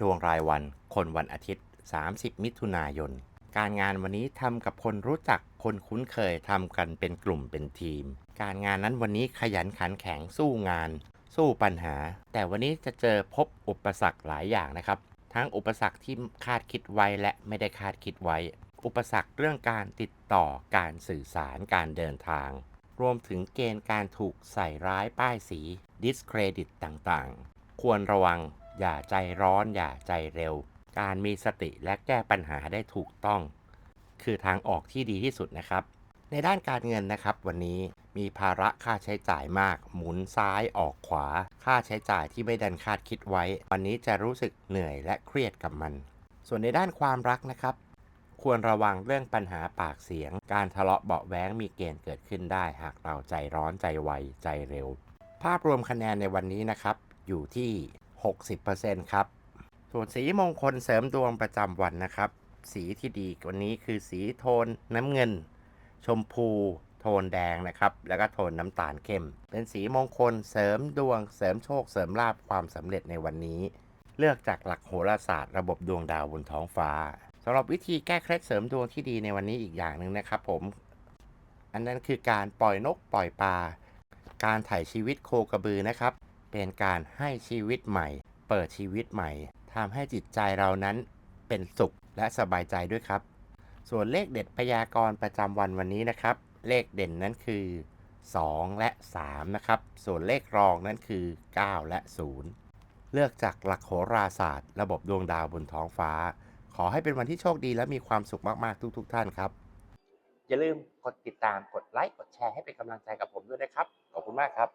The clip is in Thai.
ดวงรายวัน คนวันอาทิตย์ 30 มิถุนายน การงานวันนี้ทำกับคนรู้จักคนคุ้นเคยทำกันเป็นกลุ่มเป็นทีม การงานนั้นวันนี้ขยันขันแข็งสู้งาน สู้ปัญหา แต่วันนี้จะเจอพบอุปสรรคหลายอย่างนะครับ ทั้งอุปสรรคที่คาดคิดไว้และไม่ได้คาดคิดไว้ อุปสรรคเรื่องการติดต่อการสื่อสารการเดินทาง รวมถึงเกณฑ์การถูกใส่ร้ายป้ายสี discredit ต่างๆ ควรระวัง อย่าใจร้อน อย่าใจเร็ว การมีสติและแก้ปัญหาได้ถูกต้อง คือทางออกที่ดีที่สุดนะครับ ในด้านการเงินนะครับ วันนี้มีภาระค่าใช้จ่ายมาก หมุนซ้ายออกขวา ค่าใช้จ่ายที่ไม่ดันคาดคิดไว้ วันนี้จะรู้สึกเหนื่อยและเครียดกับมัน ส่วนในด้านความรักนะครับ ควรระวังเรื่องปัญหาปากเสียง การทะเลาะเบาแว้งมีเกณฑ์เกิดขึ้นได้ หากเราใจร้อนใจไวใจเร็ว ภาพรวมคะแนนในวันนี้นะครับ อยู่ที่ 60%ครับ ส่วนสีมงคลเสริมดวงประจำวันนะครับ สีที่ดีวันนี้คือสีโทนน้ำเงิน ชมพู โทนแดงนะครับ แล้วก็โทนน้ำตาลเข้ม เป็นสีมงคลเสริมดวง เสริมโชค เสริมลาภความสำเร็จในวันนี้ เลือกจากหลักโหราศาสตร์ระบบดวงดาวบนท้องฟ้าสำหรับวิธีแก้เคล็ดเสริมดวงที่ดีในวันนี้อีกอย่างหนึ่งนะครับ ผม อันนั้นคือการปล่อยนกปล่อยปลาการถ่ายชีวิตโคกระบือนะครับ เป็นการให้ชีวิตใหม่ เปิดชีวิตใหม่ทำให้จิตใจเรานั้นเป็นสุขและสบายใจด้วยครับ ส่วนเลขเด็ดพยากรณ์ประจำวันวันนี้นะครับ เลขเด่นนั้นคือ 2 และ 3 นะครับ ส่วนเลขรองนั้นคือ 9 และ 0 เลือกจากหลักโหราศาสตร์ ระบบดวงดาวบนท้องฟ้า ขอให้เป็นวันที่โชคดีและมีความสุขมากๆทุกๆท่านครับ อย่าลืมกดติดตามกดไลค์กดแชร์ให้เป็นกำลังใจกับผมด้วยนะครับ ขอบคุณมากครับ